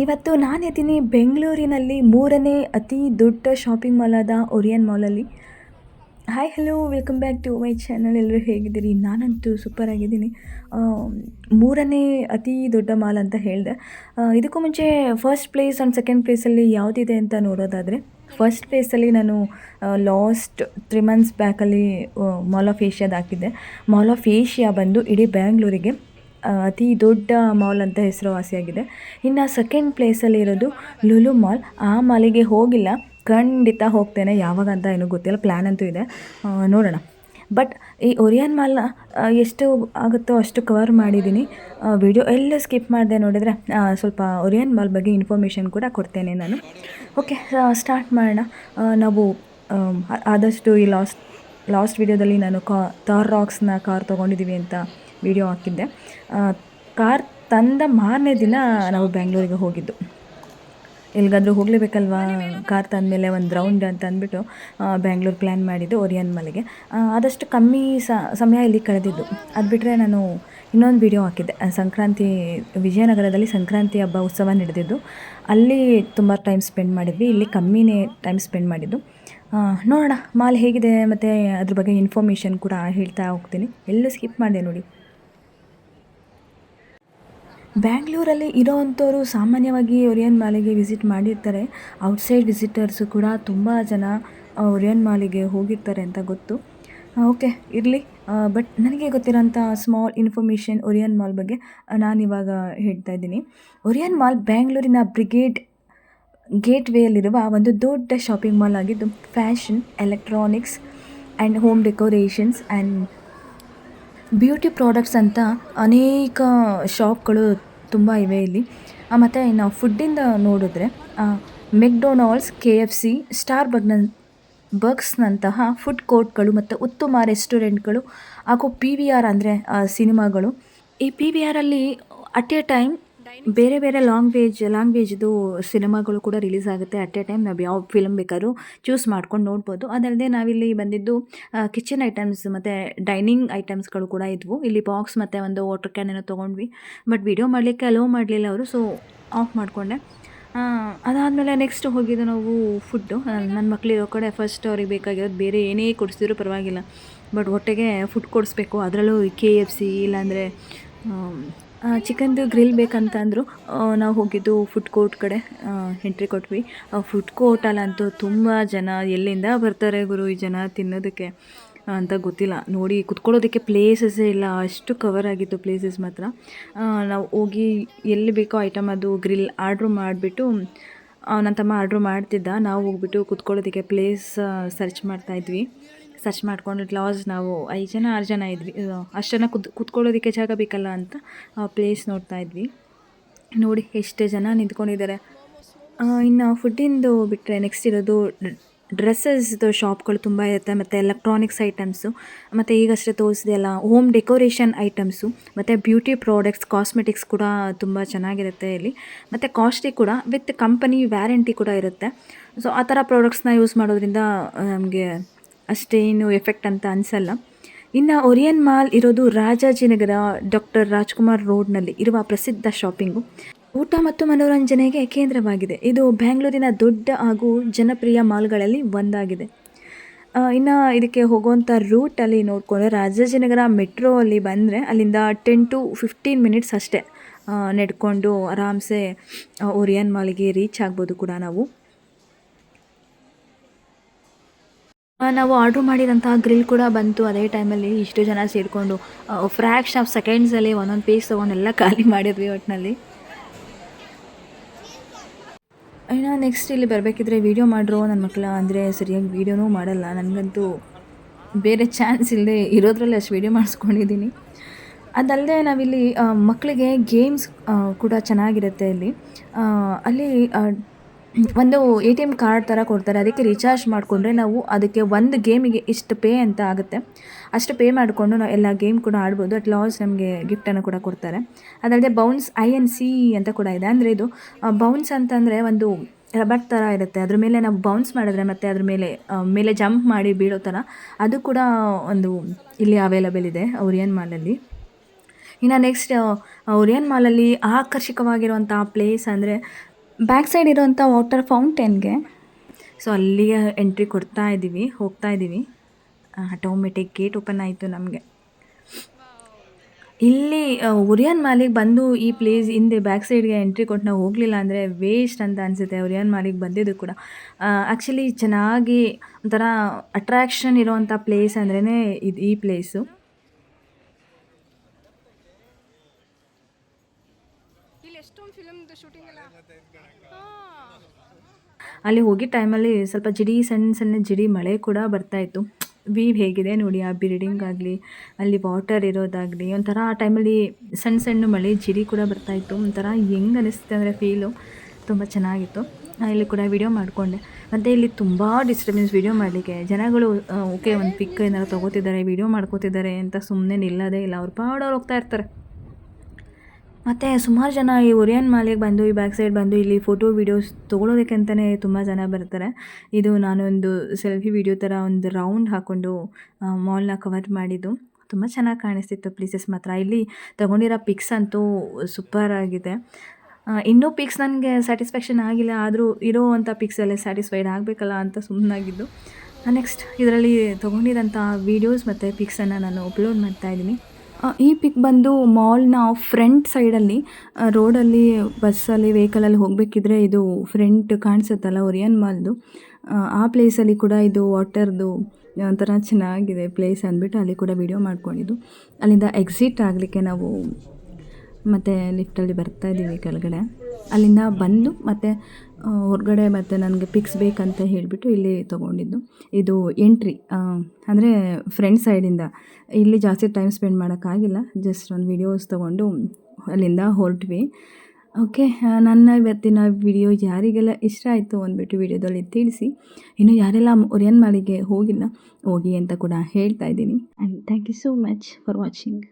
ಇವತ್ತು ನಾನಿದ್ದೀನಿ ಬೆಂಗಳೂರಿನಲ್ಲಿ ಮೂರನೇ ಅತಿ ದೊಡ್ಡ ಶಾಪಿಂಗ್ ಮಾಲ್ ಆದ Orion ಮಾಲಲ್ಲಿ hi hello welcome back to my channel ಎಲ್ಲರೂ ಹೇಗಿದ್ದೀರಿ? ನಾನಂತೂ ಸೂಪರ್ ಆಗಿದ್ದೀನಿ. ಮೂರನೇ ಅತಿ ದೊಡ್ಡ ಮಾಲ್ ಅಂತ ಹೇಳಿದೆ. ಇದಕ್ಕೂ ಮುಂಚೆ ಫಸ್ಟ್ ಪ್ಲೇಸ್ ಆ್ಯಂಡ್ ಸೆಕೆಂಡ್ ಪ್ಲೇಸಲ್ಲಿ ಯಾವುದಿದೆ ಅಂತ ನೋಡೋದಾದರೆ ಫಸ್ಟ್ ಪ್ಲೇಸಲ್ಲಿ ನಾನು ಲಾಸ್ಟ್ ತ್ರೀ ಮಂತ್ಸ್ ಬ್ಯಾಕಲ್ಲಿ ಮಾಲ್ ಆಫ್ ಏಷ್ಯಾದ ಹಾಕಿದ್ದೆ ಮಾಲ್ ಆಫ್ ಏಷ್ಯಾ ಬಂದು ಇಡೀ ಬ್ಯಾಂಗ್ಳೂರಿಗೆ ಅತಿ ದೊಡ್ಡ ಮಾಲ್ ಅಂತ ಹೆಸರುವಾಸಿಯಾಗಿದೆ. ಇನ್ನು ಸೆಕೆಂಡ್ ಪ್ಲೇಸಲ್ಲಿರೋದು ಲುಲು ಮಾಲ್. ಆ ಮಾಲಿಗೆ ಹೋಗಿಲ್ಲ. ಖಂಡಿತ ಹೋಗ್ತೇನೆ. ಯಾವಾಗ ಅಂತ ಏನೂ ಗೊತ್ತಿಲ್ಲ. ಪ್ಲ್ಯಾನ್ ಅಂತೂ ಇದೆ. ನೋಡೋಣ. ಬಟ್ ಈ ಒರಿಯನ್ ಮಾಲ್ನ ಎಷ್ಟು ಆಗುತ್ತೋ ಅಷ್ಟು ಕವರ್ ಮಾಡಿದ್ದೀನಿ. ವಿಡಿಯೋ ಎಲ್ಲ ಸ್ಕಿಪ್ ಮಾಡಿದೆ ನೋಡಿದರೆ ಸ್ವಲ್ಪ ಒರಿಯನ್ ಮಾಲ್ ಬಗ್ಗೆ ಇನ್ಫಾರ್ಮೇಷನ್ ಕೂಡ ಕೊಡ್ತೇನೆ ನಾನು. ಓಕೆ ಸ್ಟಾರ್ಟ್ ಮಾಡೋಣ. ನಾವು ಆದಷ್ಟು ಈ ಲಾಸ್ಟ್ ಲಾಸ್ಟ್ ವಿಡಿಯೋದಲ್ಲಿ ನಾನು ಕಾ ಥಾರ್ ರಾಕ್ಸ್ನ ಕಾರ್ ತೊಗೊಂಡಿದ್ದೀವಿ ಅಂತ ವಿಡಿಯೋ ಹಾಕಿದ್ದೆ. ಕಾರ್ ತಂದ ಮಾರನೇ ದಿನ ನಾವು ಬೆಂಗಳೂರಿಗೆ ಹೋಗಿದ್ದು. ಎಲ್ಲಿಗಾದರೂ ಹೋಗಲೇಬೇಕಲ್ವಾ? ಕಾರ್ ತಂದಮೇಲೆ ಒಂದು ರೌಂಡ್ ಅಂತ ಅಂದ್ಬಿಟ್ಟು ಬ್ಯಾಂಗ್ಳೂರು ಪ್ಲ್ಯಾನ್ ಮಾಡಿದ್ದು ಒರಿಯನ್ ಮಲೆಗೆ ಆದಷ್ಟು ಕಮ್ಮಿ ಸಮಯ ಇಲ್ಲಿ ಕಳೆದಿದ್ದು. ಅದು ಬಿಟ್ಟರೆ ನಾನು ಇನ್ನೊಂದು ವಿಡಿಯೋ ಹಾಕಿದ್ದೆ. ಸಂಕ್ರಾಂತಿ, ವಿಜಯನಗರದಲ್ಲಿ ಸಂಕ್ರಾಂತಿ ಹಬ್ಬ ಉತ್ಸವ ನಡೆದಿದ್ದು. ಅಲ್ಲಿ ತುಂಬ ಟೈಮ್ ಸ್ಪೆಂಡ್ ಮಾಡಿದ್ವಿ. ಇಲ್ಲಿ ಕಮ್ಮಿನೇ ಟೈಮ್ ಸ್ಪೆಂಡ್ ಮಾಡಿದ್ದು. ನೋಡೋಣ, ಮಾಲ್ ಹೇಗಿದೆ? ಮತ್ತು ಅದ್ರ ಬಗ್ಗೆ ಇನ್ಫಾರ್ಮೇಷನ್ ಕೂಡ ಹೇಳ್ತಾ ಹೋಗ್ತೀನಿ. ಎಲ್ಲೂ ಸ್ಕಿಪ್ ಮಾಡಿದೆ ನೋಡಿ. ಬ್ಯಾಂಗ್ಳೂರಲ್ಲಿ ಇರೋವಂಥವರು ಸಾಮಾನ್ಯವಾಗಿ ಒರಿಯನ್ ಮಾಲಿಗೆ ವಿಸಿಟ್ ಮಾಡಿರ್ತಾರೆ. ಔಟ್ಸೈಡ್ ವಿಸಿಟರ್ಸು ಕೂಡ ತುಂಬ ಜನ ಒರಿಯನ್ ಮಾಲಿಗೆ ಹೋಗಿರ್ತಾರೆ ಅಂತ ಗೊತ್ತು. ಓಕೆ, ಇರಲಿ. ಬಟ್ ನನಗೆ ಗೊತ್ತಿರೋಂಥ ಸ್ಮಾಲ್ ಇನ್ಫಾರ್ಮೇಷನ್ ಒರಿಯನ್ ಮಾಲ್ ಬಗ್ಗೆ ನಾನಿವಾಗ ಹೇಳ್ತಾ ಇದ್ದೀನಿ. ಒರಿಯನ್ ಮಾಲ್ ಬ್ಯಾಂಗ್ಳೂರಿನ ಬ್ರಿಗೇಡ್ ಗೇಟ್ ವೇಯಲ್ಲಿರುವ ಒಂದು ದೊಡ್ಡ ಶಾಪಿಂಗ್ ಮಾಲ್ ಆಗಿದ್ದು fashion, electronics and home decorations and beauty products ಅಂತ ಅನೇಕ ಶಾಪ್ಗಳು ತುಂಬ ಇವೆ ಇಲ್ಲಿ. ಮತ್ತು ಇನ್ನು ಫುಡ್ಡಿಂದ ನೋಡಿದ್ರೆ McDonald's, K F C, star ಬಗ್ನ ಬಗ್ಸ್ನಂತಹ ಫುಡ್ ಕೋರ್ಟ್ಗಳು ಮತ್ತು ಉತ್ತಮ ರೆಸ್ಟೋರೆಂಟ್ಗಳು, ಹಾಗೂ ಪಿ ವಿ ಆರ್ ಅಂದರೆ ಸಿನಿಮಾಗಳು. ಈ ಪಿ ವಿ ಆರಲ್ಲಿ ಅಟ್ ಎ ಟೈಮ್ ಬೇರೆ ಬೇರೆ ಲಾಂಗ್ವೇಜ್ ಲಾಂಗ್ವೇಜ್ದು ಸಿನಿಮಾಗಳು ಕೂಡ ರಿಲೀಸ್ ಆಗುತ್ತೆ. ಅಟ್ ಎ ಟೈಮ್ ನಾವು ಯಾವ ಫಿಲ್ಮ್ ಬೇಕಾದ್ರೂ ಚೂಸ್ ಮಾಡ್ಕೊಂಡು ನೋಡ್ಬೋದು. ಅದಲ್ಲದೆ ನಾವಿಲ್ಲಿ ಬಂದಿದ್ದು ಕಿಚನ್ ಐಟಮ್ಸ್ ಮತ್ತು ಡೈನಿಂಗ್ ಐಟಮ್ಸ್ಗಳು ಕೂಡ ಇದ್ವು. ಇಲ್ಲಿ ಬಾಕ್ಸ್ ಮತ್ತು ಒಂದು ವಾಟರ್ ಕ್ಯಾನ್ ಏನೋ ತೊಗೊಂಡ್ವಿ. ಬಟ್ ವಿಡಿಯೋ ಮಾಡಲಿಕ್ಕೆ ಅಲೋ ಮಾಡಲಿಲ್ಲ ಅವರು ಸೊ ಆಫ್ ಮಾಡಿಕೊಂಡೆ. ಅದಾದಮೇಲೆ ನೆಕ್ಸ್ಟ್ ಹೋಗಿದ್ದು ನಾವು ಫುಡ್ಡು ನನ್ನ ಮಕ್ಕಳಿರೋ ಕಡೆ ಫಸ್ಟ್ ಅವ್ರಿಗೆ ಬೇಕಾಗಿರೋದು ಬೇರೆ ಏನೇ ಕೊಡಿಸಿದ್ರು ಪರವಾಗಿಲ್ಲ. ಬಟ್ ಒಟ್ಟಿಗೆ ಫುಡ್ ಕೊಡಿಸ್ಬೇಕು. ಅದರಲ್ಲೂ ಕೆ ಎಫ್ ಸಿ ಇಲ್ಲಾಂದರೆ ಚಿಕನ್ದು ಗ್ರಿಲ್ ಬೇಕಂತ ಅಂದರು ನಾವು ಹೋಗಿದ್ದು ಫುಡ್ ಕೋರ್ಟ್ ಕಡೆ ಎಂಟ್ರಿ ಕೊಟ್ವಿ. ಫುಡ್ ಕೋರ್ಟಲ್ಲಂತೂ ತುಂಬ ಜನ ಎಲ್ಲಿಂದ ಬರ್ತಾರೆ ಗುರು ಈ ಜನ ತಿನ್ನೋದಕ್ಕೆ ಅಂತ ಗೊತ್ತಿಲ್ಲ. ನೋಡಿ, ಕುತ್ಕೊಳ್ಳೋದಕ್ಕೆ ಪ್ಲೇಸಸ್ಸೇ ಇಲ್ಲ, ಅಷ್ಟು ಕವರ್ ಆಗಿತ್ತು ಪ್ಲೇಸಸ್ ಮಾತ್ರ. ನಾವು ಹೋಗಿ ಎಲ್ಲಿ ಬೇಕೋ ಐಟಮ್ ಅದು ಗ್ರಿಲ್ ಆರ್ಡ್ರ್ ಮಾಡಿಬಿಟ್ಟು ನನ್ನ ತಮ್ಮ ಆರ್ಡ್ರ್ ಮಾಡ್ತಿದ್ದ. ನಾವು ಹೋಗ್ಬಿಟ್ಟು ಕುತ್ಕೊಳ್ಳೋದಕ್ಕೆ ಪ್ಲೇಸ್ ಸರ್ಚ್ ಮಾಡ್ತಾಯಿದ್ವಿ ಸರ್ಚ್ ಮಾಡ್ಕೊಂಡು ಲಾಸ್ ನಾವು ಐದು ಜನ, ಆರು ಜನ ಇದ್ವಿ. ಅಷ್ಟು ಜನ ಕುತ್, ಕುತ್ಕೊಳ್ಳೋದಕ್ಕೆ ಜಾಗ ಬೇಕಲ್ಲ ಅಂತ ಪ್ಲೇಸ್ ನೋಡ್ತಾ ಇದ್ವಿ. ನೋಡಿ, ಎಷ್ಟು ಜನ ನಿಂತ್ಕೊಂಡಿದ್ದಾರೆ. ಇನ್ನು ಫುಡ್ಡಿಂದು ಬಿಟ್ಟರೆ ನೆಕ್ಸ್ಟ್ ಇರೋದು ಡ್ರೆಸ್ಸಸ್ದು ಶಾಪ್ಗಳು ತುಂಬ ಇರುತ್ತೆ. ಮತ್ತು ಎಲೆಕ್ಟ್ರಾನಿಕ್ಸ್ ಐಟಮ್ಸು ಮತ್ತು ಈಗಷ್ಟೇ ತೋರಿಸಿದೆಲ್ಲ ಹೋಮ್ ಡೆಕೋರೇಷನ್ ಐಟಮ್ಸು ಮತ್ತು ಬ್ಯೂಟಿ ಪ್ರಾಡಕ್ಟ್ಸ್ ಕಾಸ್ಮೆಟಿಕ್ಸ್ ಕೂಡ ತುಂಬ ಚೆನ್ನಾಗಿರುತ್ತೆ ಇಲ್ಲಿ. ಮತ್ತು ಕಾಸ್ಟ್ಲಿ ಕೂಡ ವಿತ್ ಕಂಪನಿ ವ್ಯಾರಂಟಿ ಕೂಡ ಇರುತ್ತೆ. ಸೊ ಆ ಥರ ಪ್ರಾಡಕ್ಟ್ಸ್ನ ಯೂಸ್ ಮಾಡೋದ್ರಿಂದ ನಮಗೆ ಅಷ್ಟೇನು ಎಫೆಕ್ಟ್ ಅಂತ ಅನಿಸಲ್ಲ. ಇನ್ನು ಒರಿಯನ್ ಮಾಲ್ ಇರೋದು ರಾಜಾಜಿನಗರ ಡಾಕ್ಟರ್ ರಾಜ್ಕುಮಾರ್ ರೋಡ್ನಲ್ಲಿ ಇರುವ ಪ್ರಸಿದ್ಧ ಶಾಪಿಂಗು ಊಟ ಮತ್ತು ಮನೋರಂಜನೆಗೆ ಕೇಂದ್ರವಾಗಿದೆ. ಇದು ಬ್ಯಾಂಗ್ಳೂರಿನ ದೊಡ್ಡ ಹಾಗೂ ಜನಪ್ರಿಯ ಮಾಲ್ಗಳಲ್ಲಿ ಒಂದಾಗಿದೆ. ಇನ್ನು ಇದಕ್ಕೆ ಹೋಗುವಂಥ ರೂಟಲ್ಲಿ ನೋಡಿಕೊಂಡ್ರೆ ರಾಜಾಜಿನಗರ ಮೆಟ್ರೋ ಅಲ್ಲಿ ಬಂದರೆ ಅಲ್ಲಿಂದ ಟೆನ್ ಟು ಫಿಫ್ಟೀನ್ ಮಿನಿಟ್ಸ್ ಅಷ್ಟೇ ನಡ್ಕೊಂಡು ಆರಾಮ್ಸೆ ಒರಿಯನ್ ಮಾಲ್ಗೆ ರೀಚ್ ಆಗ್ಬೋದು ಕೂಡ ನಾವು. ನಾವು ಆರ್ಡ್ರ್ ಮಾಡಿದಂಥ ಗ್ರಿಲ್ ಕೂಡ ಬಂತು. ಅದೇ ಟೈಮಲ್ಲಿ ಇಷ್ಟು ಜನ ಸೇರಿಕೊಂಡು ಫ್ರ್ಯಾಕ್ಷನ್ ಆಫ್ ಸೆಕೆಂಡ್ಸಲ್ಲಿ ಒಂದೊಂದು ಪೀಸ್ ತೊಗೊಂಡೆಲ್ಲ ಖಾಲಿ ಮಾಡಿದ್ವಿ ಒಟ್ಟಿನಲ್ಲಿ ಇನ್ನು ನೆಕ್ಸ್ಟ್ ಇಲ್ಲಿ ಬರಬೇಕಿದ್ರೆ ವೀಡಿಯೋ ಮಾಡ್ರು. ನನ್ನ ಮಕ್ಕಳ ಅಂದರೆ ಸರಿಯಾಗಿ ವೀಡಿಯೋನೂ ಮಾಡಲ್ಲ. ನನಗಂತೂ ಬೇರೆ ಚಾನ್ಸ್ ಇಲ್ಲದೆ ಇರೋದ್ರಲ್ಲಿ ಅಷ್ಟು ವೀಡಿಯೋ ಮಾಡಿಸ್ಕೊಂಡಿದ್ದೀನಿ. ಅದಲ್ಲದೆ ನಾವಿಲ್ಲಿ ಮಕ್ಕಳಿಗೆ ಗೇಮ್ಸ್ ಕೂಡ ಚೆನ್ನಾಗಿರುತ್ತೆ ಇಲ್ಲಿ. ಅಲ್ಲಿ ಒಂದು ಎ ಟಿ ಎಂ ಕಾರ್ಡ್ ಥರ ಕೊಡ್ತಾರೆ. ಅದಕ್ಕೆ ರೀಚಾರ್ಜ್ ಮಾಡಿಕೊಂಡ್ರೆ ನಾವು ಅದಕ್ಕೆ ಒಂದು ಗೇಮಿಗೆ ಇಷ್ಟು ಪೇ ಅಂತ ಆಗುತ್ತೆ. ಅಷ್ಟು ಪೇ ಮಾಡಿಕೊಂಡು ನಾವು ಎಲ್ಲ ಗೇಮ್ ಕೂಡ ಆಡ್ಬೋದು. ಅಟ್ ಲಾಸ್ ನಮಗೆ ಗಿಫ್ಟನ್ನು ಕೂಡ ಕೊಡ್ತಾರೆ. ಅದಲ್ಲದೆ ಬೌನ್ಸ್ ಐ ಎನ್ ಸಿ ಅಂತ ಕೂಡ ಇದೆ. ಅಂದರೆ ಇದು ಬೌನ್ಸ್ ಅಂತಂದರೆ ಒಂದು ರಬಟ್ ಥರ ಇರುತ್ತೆ. ಅದ್ರ ಮೇಲೆ ನಾವು ಬೌನ್ಸ್ ಮಾಡಿದ್ರೆ ಮತ್ತು ಅದ್ರ ಮೇಲೆ ಮೇಲೆ ಜಂಪ್ ಮಾಡಿ ಬೀಳೋ ಥರ ಅದು ಕೂಡ ಒಂದು ಇಲ್ಲಿ ಅವೈಲಬಲ್ ಇದೆ ಒರಿಯನ್ ಮಾಲಲ್ಲಿ ಇನ್ನು ನೆಕ್ಸ್ಟ್ ಒರಿಯನ್ ಮಾಲಲ್ಲಿ ಆಕರ್ಷಕವಾಗಿರುವಂಥ ಪ್ಲೇಸ್ ಅಂದರೆ ಬ್ಯಾಕ್ ಸೈಡ್ ಇರೋಂಥ ವಾಟರ್ ಫೌಂಟೇನ್ಗೆ ಸೊ ಅಲ್ಲಿಗೆ ಎಂಟ್ರಿ ಕೊಡ್ತಾ ಇದ್ದೀವಿ ಹೋಗ್ತಾ ಇದ್ದೀವಿ ಆಟೋಮೆಟಿಕ್ ಗೇಟ್ ಓಪನ್ ಆಯಿತು ನಮಗೆ. ಇಲ್ಲಿ ಉರಿಯನ್ ಮಾಲಿಗೆ ಬಂದು ಈ ಪ್ಲೇಸ್ ಹಿಂದೆ ಬ್ಯಾಕ್ ಸೈಡ್ಗೆ ಎಂಟ್ರಿ ಕೊಟ್ಟು ನಾವು ಹೋಗಲಿಲ್ಲ ಅಂದರೆ ವೇಸ್ಟ್ ಅಂತ ಅನಿಸುತ್ತೆ ಉರಿಯನ್ ಮಾಲಿಗೆ ಬಂದಿದ್ದು ಕೂಡ. ಆ್ಯಕ್ಚುಲಿ ಚೆನ್ನಾಗಿ ಒಂಥರ ಅಟ್ರಾಕ್ಷನ್ ಇರೋವಂಥ ಪ್ಲೇಸ್ ಅಂದ್ರೇ ಇದು ಈ ಪ್ಲೇಸು ಎಷ್ಟೊಂದು ಫಿಲಮ್ದು ಶೂಟಿಂಗ್ ಎಲ್ಲ ಅಲ್ಲಿ ಹೋಗಿ ಟೈಮಲ್ಲಿ ಸ್ವಲ್ಪ ಜಿಡಿ, ಸಣ್ಣ ಸಣ್ಣ ಜಿಡಿ ಮಳೆ ಕೂಡ ಬರ್ತಾಯಿತ್ತು ವೀವ್ ಹೇಗಿದೆ ನೋಡಿ, ಆ ಬಿಲ್ಡಿಂಗ್ ಆಗಲಿ, ಅಲ್ಲಿ ವಾಟರ್ ಇರೋದಾಗಲಿ, ಒಂಥರ ಆ ಟೈಮಲ್ಲಿ ಸಣ್ಣ ಸಣ್ಣ ಮಳೆ, ಜಿಡಿ ಕೂಡ ಬರ್ತಾಯಿತ್ತು ಒಂಥರ ಹೆಂಗೆ ಅನಿಸುತ್ತೆ ಅಂದರೆ ಫೀಲು ತುಂಬ ಚೆನ್ನಾಗಿತ್ತು. ಇಲ್ಲಿ ಕೂಡ ವೀಡಿಯೋ ಮಾಡಿಕೊಂಡೆ. ಮತ್ತು ಇಲ್ಲಿ ತುಂಬ ಡಿಸ್ಟರ್ಬೆನ್ಸ್ ವೀಡಿಯೋ ಮಾಡಲಿಕ್ಕೆ. ಜನಗಳು ಓಕೆ, ಒಂದು ಪಿಕ್ ಏನಾರು ತೊಗೋತಿದ್ದಾರೆ ವಿಡಿಯೋ ಮಾಡ್ಕೋತಿದ್ದಾರೆ ಅಂತ ಸುಮ್ಮನೆ ನಿಲ್ಲೋದೇ ಇಲ್ಲ. ಅವ್ರು ಪಾಡೋರು ಹೋಗ್ತಾ ಇರ್ತಾರೆ. ಮತ್ತು ಸುಮಾರು ಜನ ಈ ಒರಿಯನ್ ಮಾಲಿಗೆ ಬಂದು ಈ ಬ್ಯಾಕ್ ಸೈಡ್ ಬಂದು ಇಲ್ಲಿ ಫೋಟೋ ವೀಡಿಯೋಸ್ ತೊಗೊಳೋದಕ್ಕೆ ಅಂತಲೇ ತುಂಬ ಜನ ಬರ್ತಾರೆ. ಇದು ನಾನೊಂದು ಸೆಲ್ಫಿ ವೀಡಿಯೋ ಥರ ಒಂದು ರೌಂಡ್ ಹಾಕ್ಕೊಂಡು ಮಾಲ್ನ ಕವರ್ ಮಾಡಿದ್ದು. ತುಂಬ ಚೆನ್ನಾಗಿ ಕಾಣಿಸ್ತಿತ್ತು ಪ್ಲೇಸಸ್ ಮಾತ್ರ. ಇಲ್ಲಿ ತೊಗೊಂಡಿರೋ ಪಿಕ್ಸ್ ಅಂತೂ ಸೂಪರ್ ಆಗಿದೆ. ಇನ್ನೂ ಪಿಕ್ಸ್ ನನಗೆ ಸ್ಯಾಟಿಸ್ಫ್ಯಾಕ್ಷನ್ ಆಗಿಲ್ಲ. ಆದರೂ ಇರೋ ಅಂಥ ಪಿಕ್ಸಲ್ಲೇ ಸ್ಯಾಟಿಸ್ಫೈಡ್ ಆಗಬೇಕಲ್ಲ ಅಂತ ಸುಮ್ಮನಾಗಿದ್ದು ನೆಕ್ಸ್ಟ್ ಇದರಲ್ಲಿ ತೊಗೊಂಡಿರೋಂಥ ವೀಡಿಯೋಸ್ ಮತ್ತು ಪಿಕ್ಸನ್ನು ನಾನು ಅಪ್ಲೋಡ್ ಮಾಡ್ತಾ ಇದ್ದೀನಿ. ಆ, ಈ ಪಿಕ್ ಬಂದು ಮಾಲ್ನ ಫ್ರಂಟ್ ಸೈಡಲ್ಲಿ ರೋಡಲ್ಲಿ ಬಸ್ಸಲ್ಲಿ ವೆಹಿಕಲಲ್ಲಿ ಹೋಗಬೇಕಿದ್ರೆ ಇದು ಫ್ರಂಟ್ ಕಾಣಿಸುತ್ತಲ್ಲ ಒರಿಯನ್ ಮಾಲ್ದು ಆ ಪ್ಲೇಸಲ್ಲಿ ಕೂಡ ಇದು ವಾಟರ್ದು ಒಂಥರ ಚೆನ್ನಾಗಿದೆ ಪ್ಲೇಸ್ ಅಂದ್ಬಿಟ್ಟು ಅಲ್ಲಿ ಕೂಡ ವಿಡಿಯೋ ಮಾಡ್ಕೊಂಡಿದ್ದು. ಅಲ್ಲಿಂದ ಎಕ್ಸಿಟ್ ಆಗಲಿಕ್ಕೆ ನಾವು ಮತ್ತು ಲಿಫ್ಟಲ್ಲಿ ಬರ್ತಾ ಇದ್ದೀವಿ ಕೆಳಗಡೆ. ಅಲ್ಲಿಂದ ಬಂದು ಮತ್ತು ಹೊರಗಡೆ ಮತ್ತು ನನಗೆ ಪಿಕ್ಸ್ ಬೇಕಂತ ಹೇಳಿಬಿಟ್ಟು ಇಲ್ಲಿ ತೊಗೊಂಡಿದ್ದು. ಇದು ಎಂಟ್ರಿ ಅಂದರೆ ಫ್ರೆಂಡ್ ಸೈಡಿಂದ ಇಲ್ಲಿ ಜಾಸ್ತಿ ಟೈಮ್ ಸ್ಪೆಂಡ್ ಮಾಡೋಕ್ಕಾಗಿಲ್ಲ ಜಸ್ಟ್ ಒಂದು ವಿಡಿಯೋಸ್ ತೊಗೊಂಡು ಅಲ್ಲಿಂದ ಹೊರಟ್ವಿ. ಓಕೆ ನನ್ನ ಇವತ್ತಿನ ವಿಡಿಯೋ ಯಾರಿಗೆಲ್ಲ ಇಷ್ಟ ಆಯಿತು ಅಂದ್ಬಿಟ್ಟು ವಿಡಿಯೋದಲ್ಲಿ ತಿಳಿಸಿ. ಇನ್ನು ಯಾರೆಲ್ಲ ಒರಿಯನ್ ಮಾಲಿಗೆ ಹೋಗಿಲ್ಲ, ಹೋಗಿ ಅಂತ ಕೂಡ ಹೇಳ್ತಾ ಇದ್ದೀನಿ. And thank you so much for watching